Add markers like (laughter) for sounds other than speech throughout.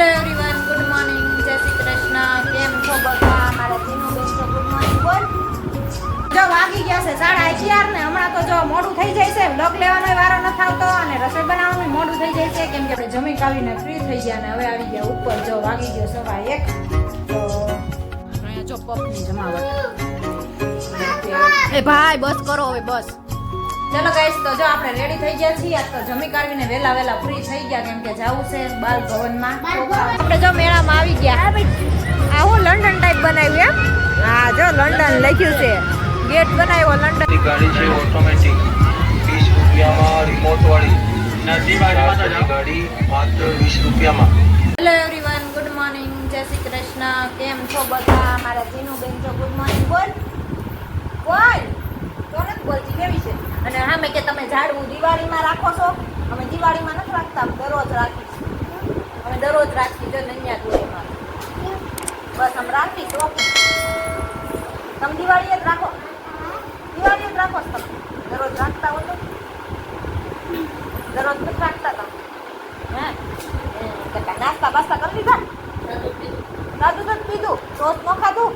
Hello everyone good morning જય શ્રી કૃષ્ણ. કેમ છો બધા? મારા જીનું બેસ્ટ ગુડ મોર્નિંગ બોલ. જો વાગી ગયા છે સાડા અગિયાર ને. હમણાં તો જો મોડું થઈ જાય છે. વ્લોગ લેવાનો વારો નથી આવતો અને રસોઈ બનાવવાનું મોડું થઈ જાય છે. કેમ કે આપણે જમી કાવીને ફ્રી થઈ ગયા ને હવે આવી ગયા ઉપર. જો વાગી ગયો સવા એક. તો અહીંયા જો પપની જમાવટ. એ ભાઈ, બસ કરો હવે, બસ. ચલો ગાઈસ તો જો આપણે રેડી થઈ ગયા છીએ. આજ તો જમી કાઢીને વેલા વેલા ફ્રી થઈ ગયા કેમ કે જવું છે બાલ ભવનમાં. આપણે જો મેળામાં આવી ગયા. આ હું લંડન ટાઈપ બનાવ્યું એમ? હા જો લંડન લખ્યું છે. ગેટ બનાવ્યો લંડન. ની ગાડી છે ઓટોમેટિક વીસ રૂપિયામાં રિમોટ વાળી ગાડી માત્ર વીસ રૂપિયામાં. હેલો એવરીવન ગુડ મોર્નિંગ જય શ્રી કૃષ્ણ. કેમ છો બધા? મારા જીનું બેન છો ગુડ મોર્નિંગ બોલ. બોલ. તો બોલતી કેવી છે? અને હા મેં કે તમે ઝાડવું દિવાળીમાં રાખો છો? અમે દિવાળીમાં નથી રાખતા અમે દરરોજ રાખીશું અમે દરરોજ રાખીએ જો નૈયા દુરીમાં બસ અમે રાખી ઓકે તમે દિવાળી જ રાખો. દિવાળી જ રાખો છો તમે. દરરોજ રાખતા હો તો? દરરોજ નથી રાખતા તમે? હે? નાસ્તા બાસ્તા કરી લીધા? સાદું દૂધ પીધું ટોસ્ટ ન ખાધું.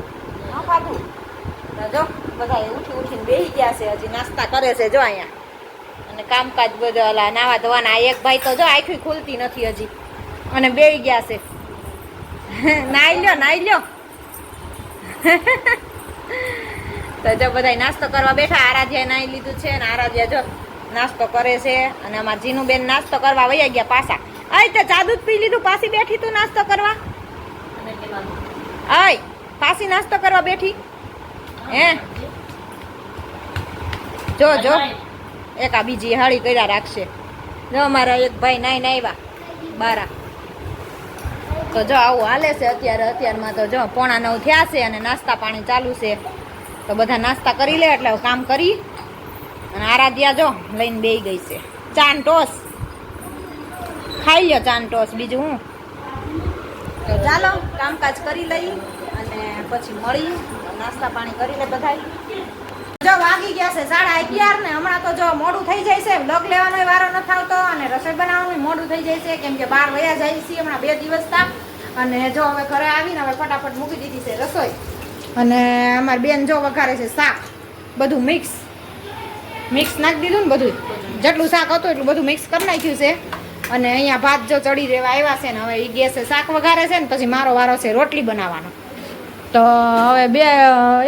ન ખાધું. તો જો બધા ઉઠી ઉઠીને બેસી ગયા છે હજી નાસ્તા કરે છે જો અહીંયા. અને કામકાજ બધા ઓલા નાવા ધોવાના એક ભાઈ તો જો આખી ખુલતી નથી હજી. અને બેસી ગયા છે. (laughs) નાઈ લ્યો નાઈ લ્યો. (laughs) તો જો બધા નાસ્તો કરવા બેઠા આરાધ્યાએ નાઈ લીધું છે અને આરાધ્યા જો નાસ્તો કરે છે અને અમારા જીનુબેન નાસ્તો કરવા વયા ગયા પાછા. અય તો જાદુ પી લીધું પાછી બેઠી તું નાસ્તો કરવા? અય પાછી નાસ્તો કરવા બેઠી? હે? જો જો. એક આ બીજી હાળી કર્યા રાખશે. જો અમારા એક ભાઈ નાઈ નાઈવા બારા. તો જો આવું હાલે છે અત્યારે. અત્યારમાં તો જો પોણા નવ થયા છે અને નાસ્તા પાણી ચાલુ છે. તો બધા નાસ્તા કરી લે એટલે કામ કરી. અને આરાધ્યા જો લઈને બેસી ગઈ છે. ચાન ટોસ. ખાઈ લો ચાન ટોસ બીજું હું? તો ચાલો કામકાજ કરી લઈ અને પછી મળી નાસ્તા પાણી કરી લે બધા જો વાગી ગયા છે સાડા અગિયાર ને, હમણાં તો જો મોડું થઈ જાય છે બ્લોગ લેવાનો વારો ન થતો અને રસોઈ બનાવવાનું મોડું થઈ જાય છે, કેમ કે બહાર વયા જાય છે હમણાં બે દિવસ તા અને જો હવે ઘરે આવીને હવે ફટાફટ મૂકી દીધી છે રસોઈ. અને અમારી બેન જો વઘારે છે શાક, બધું મિક્સ મિક્સ નાખી દીધું ને બધું જેટલું શાક હતું એટલું બધું મિક્સ કરી નાખ્યું છે. અને અહીંયા ભાત જો ચડી રહેવા આવ્યા છે ને, હવે એ ગેસે શાક વઘારે છે ને, પછી મારો વારો છે રોટલી બનાવવાનો. તો હવે બે,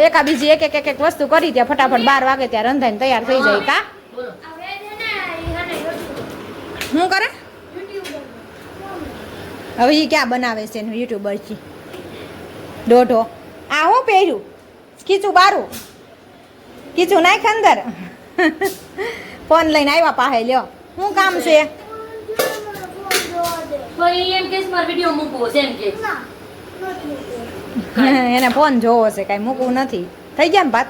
એકા બીજી એક એક એક વસ્તુ કરી ત્યાં ફટાફટ બાર વાગે ત્યાં રંધાઈને તૈયાર થઈ જાય કા? શું કરે? હવે એ ક્યાં બનાવે છે એનું યુટ્યુબરથી દોઢો. આ હું પહેર્યું? ખીચું બારું? ખીચું નાખ અંદર ફોન લઈને આવ્યા પાસે લ્યો. શું કામ છે? એમ કે મારો વીડિયો મૂકવો છે એમ કે. (laughs) એને ફોન જોવો છે કાંઈ મૂકવું નથી. થઈ ગયા ને ભાત?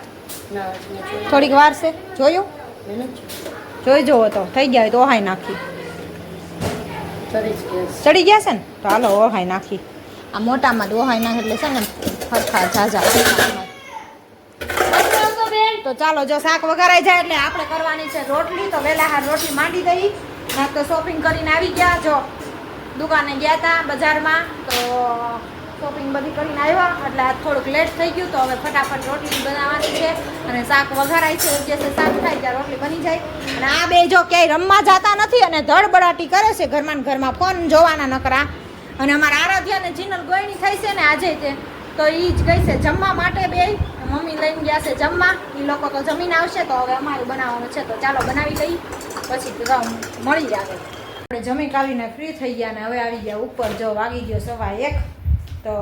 થોડીક વાર છે. જોયું? જોઈ જોવો તો. થઈ ગયા હોય તો ઓહાઈ નાખી. ચડી ગયા છે. ને? તો હાલો ઓહાઈ નાખી. આ મોટામાં જ ઓહાઈ નાખે એટલે છે ને હરખા ઝાઝા. તો ચાલો જો શાક વઘારાઈ જાય એટલે આપણે કરવાની છે રોટલી. તો વહેલા હાર રોટલી માંડી દઈ. ના તો શોપિંગ કરીને આવી ગયા જો. દુકાને ગયા હતા બજારમાં. તો શોપિંગ બધી કરીને આવ્યા. એટલે આ થોડુંક લેટ થઈ ગયું તો હવે ફટાફટ રોટલી બનાવવાની છે. અને શાક વઘારાય છે. જે શાક થાય ત્યાં રોટલી બની જાય. અને આ બે જો ક્યાંય રમવા જતા નથી અને ધડબડાટી કરે છે ઘરમાં ઘરમાં ફોન જોવાના નકરા. અને અમારા આરાધ્યા ને જીનલ ગોયણી થઈ છે ને આજે તે. તો એ જ ગઈ છે જમવા માટે બે. મમ્મી લઈને ગયા છે જમવા. એ લોકો તો જમીન આવશે તો હવે અમારું બનાવવાનું છે. તો ચાલો બનાવી લઈ પછી મળી જાય આપણે જમી કાઢીને ફ્રી થઈ ગયા ને હવે આવી ગયા. ઉપર જો વાગી ગયો સવા એક. તો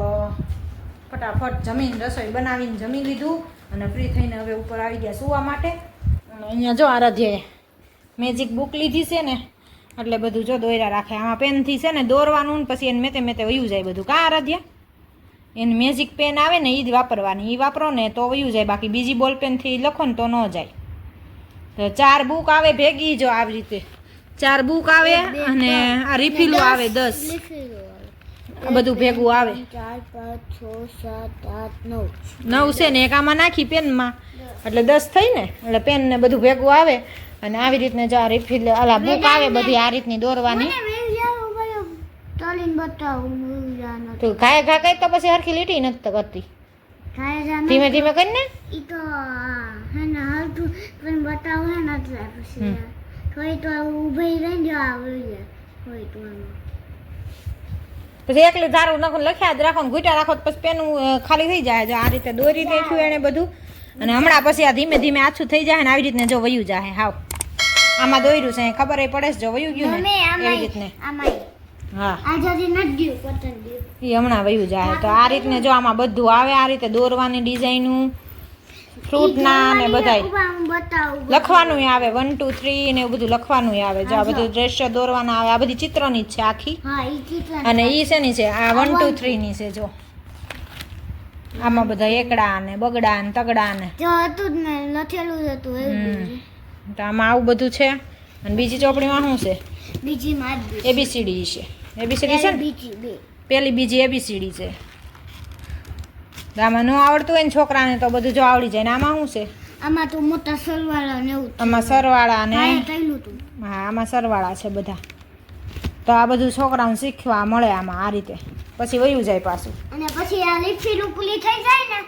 ફટાફટ જમીન રસોઈ બનાવીને જમી લીધું અને ફ્રી થઈને હવે ઉપર આવી ગયા સુવા માટે. અને અહીંયા જો આરાધ્યાએ મેજિક બુક લીધી છે ને એટલે બધું જો દોર્યા રાખે. આમાં પેનથી છે ને દોરવાનું ને પછી એને મેતે મેતે વયું જાય બધું. કાં આરાધ્યા? એને મેજિક પેન આવે ને એ જ વાપરવાની. એ વાપરો ને તો વયું જાય. બાકી બીજી બોલ પેનથી લખો ને તો ન જાય. તો ચાર બુક આવે ભેગી જો આવી રીતે. ચાર બુક આવે અને આ રિફિલો આવે દસ આ બધું ભેગું આવે. નવ. છે ને એક આમાં નાખી પેનમાં. એટલે દસ થઈ ને એટલે પેન ને બધું ભેગું આવે. અને આવી રીતને જો આ રિફિલ અલા બુક આવે બધી આ રીતની દોરવાની. તો ઘાય ઘા કઈ તો પછી હરખી લીટી નથી કરતી. ધીમે ધીમે કરીને? ઈ તો હે ને હરખું પણ બતાવું હે ને એટલે પછી. થોડી તો ઊભી રહી જો આવી થોડી તો. પછી એકલી ધારું નાખો લખ્યા જ રાખો ને ઘૂંટા રાખો તો પછી પેનું ખાલી થઈ જાય. જો આ રીતે દોરી નાખ્યું એને બધું. અને હમણાં પછી આ ધીમે ધીમે આછું થઈ જાય ને આવી રીતને જો વયું જાય હાવ. આમાં દોર્યું છે ખબર એ પડે છે જો વયું ગયું ને એવી રીતને. હા. એ હમણાં વયું જાય તો આ રીતને જો આમાં બધું આવે આ રીતે દોરવાની ડિઝાઇનું ફ્રૂટના ને બધા લખવાનું આવે વન ટુ થ્રી ને એવું બધું લખવાનું આવે. જો આ બધું દ્રશ્ય દોરવાના આવે આ બધી ચિત્રની જ છે આખી. અને ઈ છે ની છે આ વન ટુ થ્રી ની છે જો. આમાં બધા એકડા ને બગડા ને તગડા ને. હતું જ ને લખેલું હતું. તો આમાં આવું બધું છે. અને બીજી ચોપડીમાં શું છે? બીજી. એબીસીડી છે. એબીસીડી છે ને? પેલી બીજી એબીસીડી છે. આમાં ન આવડતું હોય ને છોકરાને તો બધું જો આવડી જાય ને આમાં શું છે? આમાં તો મોટા સરવાળા ને એવું આમાં સરવાળા ને? હા આમાં સરવાળા છે બધા. તો આ બધું છોકરાઓને શીખવા મળે આમાં આ રીતે. પછી વયું જાય પાછું. અને પછી આ લીપસી રૂપલી થઈ જાય ને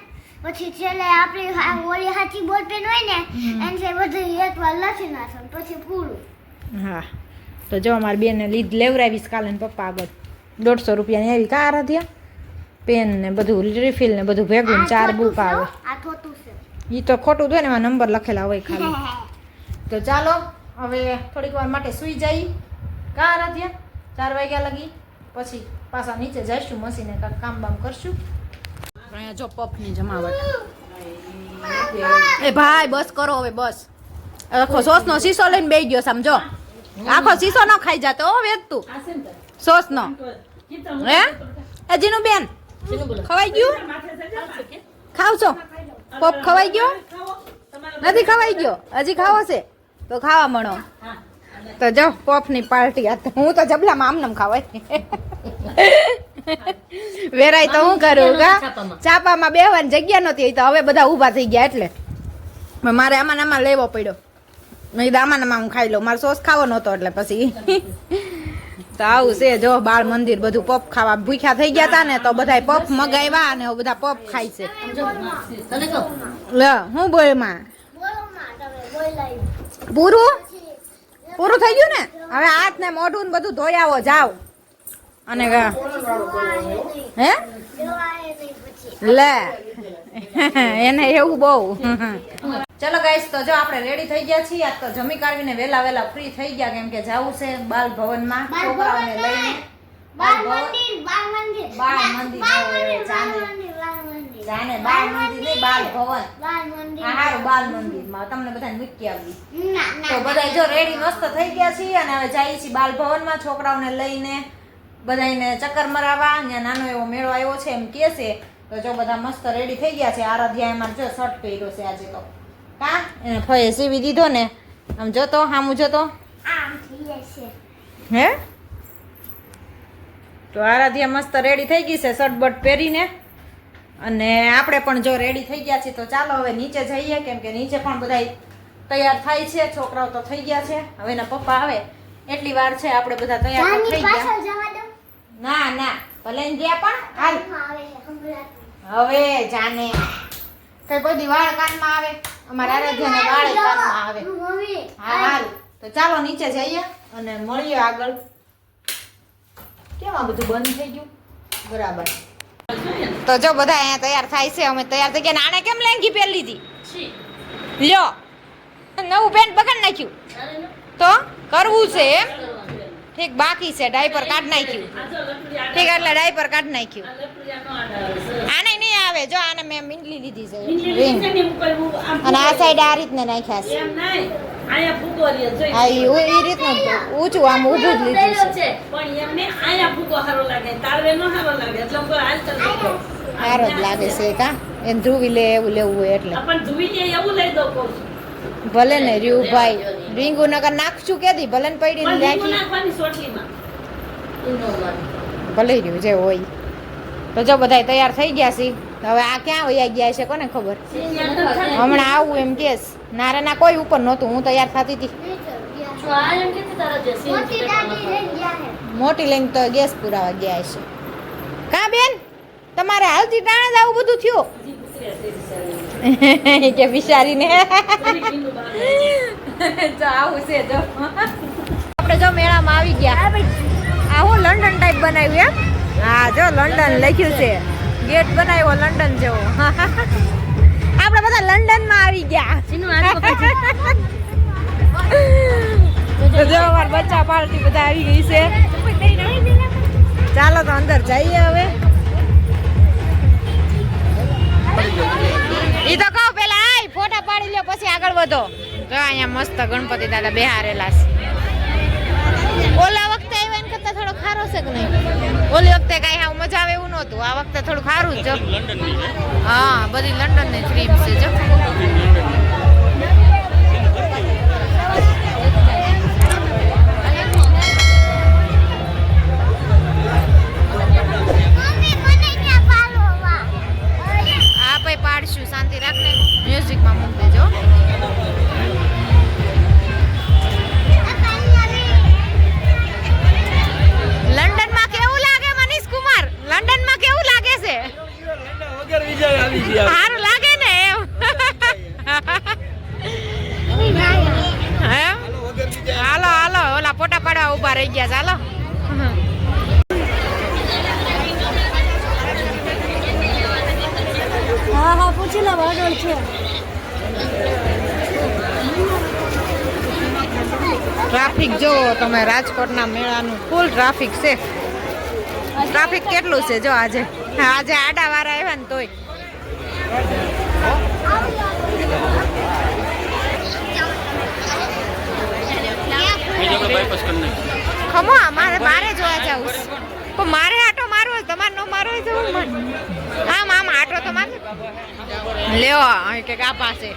પછી છેલ્લે આપણી ઓલી હાથી બોલ પેન હોય ને એને છે બધું એકવાર લખી નાખો પછી પૂરું. હા. તો જો અમારી બેનને લીધ લેવડાવીશ કાલે ને પપ્પા આગળ. દોઢસો રૂપિયાની આવી કાર હતી પેન ને બધું રિફિલ ને બધું ભેગું ચાર બુક આવે હો, આ ખોટું છે. એ તો ખોટું થાય ને એમાં નંબર લખેલા હોય ખાલી. તો ચાલો હવે થોડીક વાર માટે સૂઈ જઈ. કા હતી ચાર વાગ્યા લગી. પછી પાછા નીચે જઈશું મશીને કાંઈક કામ બામ કરશું અહીંયા જો પફની જમાવટ. એ ભાઈ બસ કરો હવે બસ. આખો સોસનો શીશો લઈને બેસી ગયો સમજો. આખો શીશો ન ખાઈ જાતો હો વેચ તું. સોસનો. હે? અજીનું બેન ખવાઈ ગયું? ખાવ છો પપ ખવાઈ ગયો? નથી ખવાઈ ગયો? હજી ખાવો છે? તો ખાવા મળો. તો જો પફની પાર્ટી આ હું તો જબલામાં આમનમ ખાવાય. વેરાય તો હું કરું કા ચાપામાં બેહવાની જગ્યા નહોતી તો હવે બધા ઊભા થઈ ગયા એટલે. મારે આમાં આમાં લેવો પડ્યો. નહીં તો આમાં હું ખાઈ લઉં. મારો સોસ ખાવો નહોતો એટલે પછી. તો આવું છે જો બાળ મંદિર બધું પપ ખાવા ભૂખ્યા થઈ ગયા હતા ને તો બધા પપ મગાવ્યા અને બધા પપ ખાય છે. લ, હું બોલમાં પૂરું? પૂરું થઈ ગયું ને? હવે હાથ ને મોઢું ને બધું ધોઈ જાવ અને હે? લે. (laughs) એને એવું બહુ. ચલો ગાઈસ તો જો આપણે રેડી થઈ ગયા છીએ. આજ તો જમી કાઢવીને વેલા વેલા ફ્રી થઈ ગયા કેમ કે જવું છે બાલ ભવનમાં બાલ છોકરાઓને લઈને. બાલ મંદિર બાળ મંદિર. મંદિર જાને. જાને બાલ મંદિર નહીં બાલ ભવન. બાળ મંદિર. હારું બાલ મંદિરમાં. તમને બધાને મૂકી આવી તો બધા જો રેડી મસ્ત થઈ ગયા છીએ અને હવે જઈએ છીએ બાલ ભવનમાં છોકરાઓને લઈને. બધાને ચક્કર મરાવવા. અહીંયા નાનો એવો મેળો આવ્યો છે એમ કે છે. તો જો બધા મસ્ત રેડી થઈ ગયા છે. આરાધ્યા એમાં જો શર્ટ પહેર્યો છે આજે તો. કા એને ફઈએ સીવી દીધો ને. આમ જોતો હામું જોતો. હે? તો આરાધ્યા મસ્ત રેડી થઈ ગઈ છે શર્ટબટ પહેરીને. અને આપણે પણ જો રેડી થઈ ગયા છીએ તો ચાલો હવે નીચે જઈએ કેમ કે નીચે પણ બધા તૈયાર થાય છે છોકરાઓ તો થઈ ગયા છે. હવે એના પપ્પા આવે. એટલી વાર છે આપણે બધા તૈયાર થઈ ગયા. ના ના ભલે ગયા પણ હાલ. હવે જાને. કઈ દી વાળ કાનમાં આવે. અમારા આરાધ્યાને વાળ કાનમાં આવે. હા હાલ. તો ચાલો નીચે જઈએ અને મળીએ આગળ. કેમ આ બધું બંધ થઈ ગયું? બરાબર. તો જો બધા અહીંયા તૈયાર થાય છે. અમે તૈયાર થઈ ગયા. ને આને કેમ લેંગી પહેરી લીધી? લ્યો. નવું પેન્ટ બગાડ નાખ્યું. તો કરવું છે એમ. ઠીક બાકી છે ડાયપર કાઢ નાખ્યું. ઠીક એટલે ડાયપર કાઢ નાખ્યું. આનો નહીં આવે જો આને મેં મીંડલી લીધી છે હું અને આ સાઈડ આ રીતને નાખ્યા છે. ઈ ઉ- ઈ રીતનું ઊંચું આમ ઊભું જ લીધું છે. હું. સારો જ લાગે છે કા એને ધ્રુવી લે એવું લેવું હોય એટલે. ધ્રુવી લે એવું લઈ દો કહું. ભલે ને રહ્યું ભાઈ. રીંગુ નગર નાખશું કેદી ભલે ને પડી નાખી. ભલે રહ્યું જે હોય. તો જો બધા તૈયાર થઈ ગયા છે. હવે આ ક્યાં વયા ગયા છે કોને ખબર. હમણાં આવું એમ કેસ. નારે ના કોઈ ઉપર નહોતું. હું તૈયાર થતી હતી તો આ એમ કે તારા જસી મોટી દાદી લઈ ગયા હે મોટી લઈને તો ગેસ પુરાવા ગયા છે. કા બેન? તમારે હાલથી ટાણે જ આવું બધું થયું. કે બિચારીને જો આવું છે જો. આપણે જો મેળામાં આવી ગયા. આ હું લંડન ટાઈપ બનાવ્યું એમ? હા જો લંડન લખ્યું છે. ગેટ બનાવ્યો લંડન જેવો. આપણે બધા લંડનમાં આવી ગયા. તો જો અમારા બચ્ચા પાર્ટી બધા આવી ગઈ છે. ચાલો તો અંદર જઈએ હવે. આગળ જો અહીંયા મસ્ત ગણપતિ દાદા બેહારેલા છે. ઓલા વખતે આવ્યા એના કરતા થોડો ખારો છે કે નહીં? ઓલી વખતે કાંઈ આવું મજા આવે એવું નહોતું. આ વખતે થોડું ખારું જ હા બધી લંડનની ક્રીમ છે જો. હા પૂછી લો છે. ટ્રાફિક જુઓ તમે રાજકોટના મેળાનું ફૂલ ટ્રાફિક છે. ટ્રાફિક કેટલું છે જો આજે? આજે આડા વાળા આવ્યા ને તોય. ખમો મારે મારે જોવા જવું પણ મારે આટો તમારે નો મારો હોય જવું મન આમ આમ આટો તો મારે. લેવો અહીં કે આ પાસે.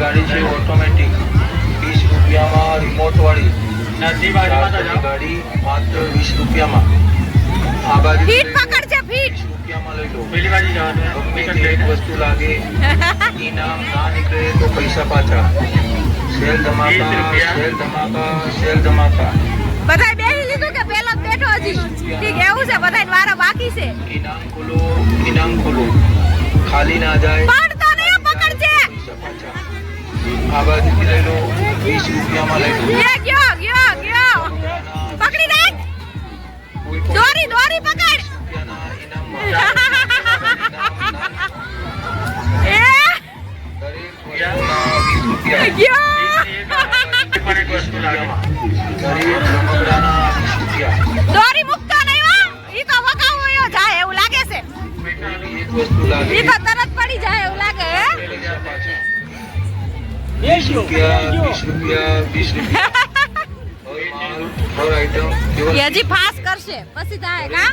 ગાડી છે ઓટોમેટિક વીસ રૂપિયામાં રિમોટ વાળી ગાડી માત્ર વીસ રૂપિયામાં. આ બાજુ ફીટ ફીટ. રૂપિયામાં લઈ લો. ગમે તે વસ્તુ લાગે ઇનામ ના નીકળે તો પૈસા પાછા. સેલ ધમાકા સેલ ધમાકા સેલ ધમાકા. બધાય બેહી ઇનામ ખોલો ઇનામ ખોલો ખાલી ના જાય. પણ તો ને પકડ છે પૈસા પાછા આ બાજુથી લઈ લો વીસ રૂપિયામાં લઈ લો. એ ગયો ગયો ગયો. પકડી રાખ દોરી દોરી પકડ. એ. દરેક વસ્તુના વીસ રૂપિયા. ગયો. દરેક ઈ તરત પડી જાય એવું લાગે હે? હજી ફાસ કરશે પછી થાય કા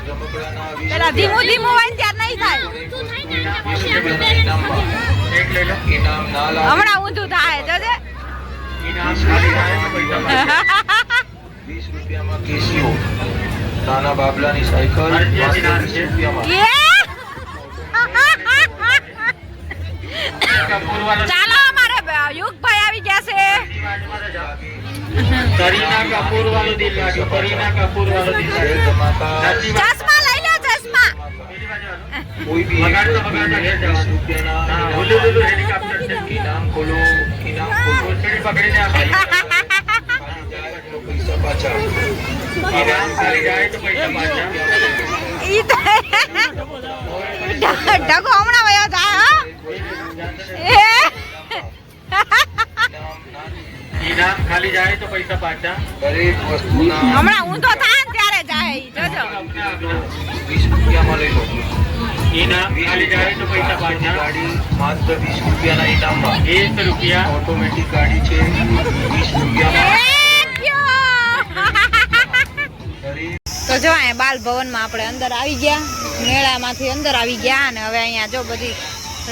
પેલા ધીમું ધીમું હોય ત્યારે નહીં થાય. હમણાં ઊંધું થાય જોજે વીસ રૂપિયામાં કેસીઓ. નાના બાબલાની સાયકલ વીસ રૂપિયામાં. ચાલો અમારે યુગભાઈ આવી ગયા છે. કરીના કપૂર વાળું દિલ લાગ્યું કરીના કપૂર વાળું દિલ લાગ્યું. ચશ્મા લઈ લો ચશ્મા. કોઈ ભી બગાડ તો બગાડ ના જવાનું બોલો બોલો હેલિકોપ્ટર છે. કી નામ ખોલો કી નામ ખોલો ચડી પકડીને આપણે પૈસા પાછા કી નામ ખાલી જાય તો પૈસા પાછા ઈ તો ઢગો ચોરી જાય તો પૈસા પાછા. દરેક વસ્તુના હમણાં હું તો થાય ત્યારે જાય. જોજો. 20 રૂપિયામાં લઈ લો. આપણે અંદર આવી ગયા. મેળામાંથી અંદર આવી ગયા અને હવે અહિયાં જો બધી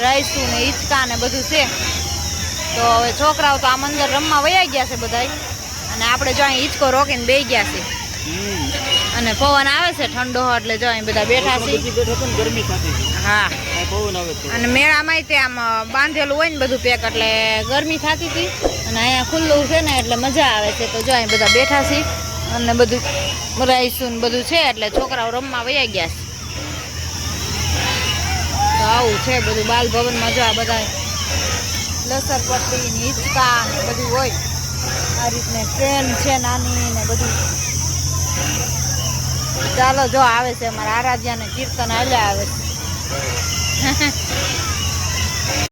રાઈસું ને હિચકા ને બધું છે. તો હવે છોકરાઓ તો આ મંદિર રમવા વયા ગયા છે બધા અને આપણે જો અહીં હિંચકો રોકીને બે ગયા છે અને પવન આવે છે ઠંડો એટલે જો અહીં બધા બેઠા છે હા. અને મેળામાં ત્યાં બાંધેલું હોય ને બધું પેક એટલે ગરમી થતી હતી. અને અહીંયા ખુલ્લું છે ને એટલે મજા આવે છે. તો જો અહીં બધા બેઠા છે અને બધું રાઈસું ને બધું છે એટલે છોકરાઓ રમવા વયા ગયા છે. તો આવું છે બધું. બાલ ભવનમાં જો બધા લસર પટ્ટી ને હિંચકા ને બધું હોય. આ રીતને ટ્રેન છે નાની ને બધું. ચાલો, જો આવે છે અમારા આરાધ્યા ને કીર્તન હાલ્યા આવે છે. (laughs)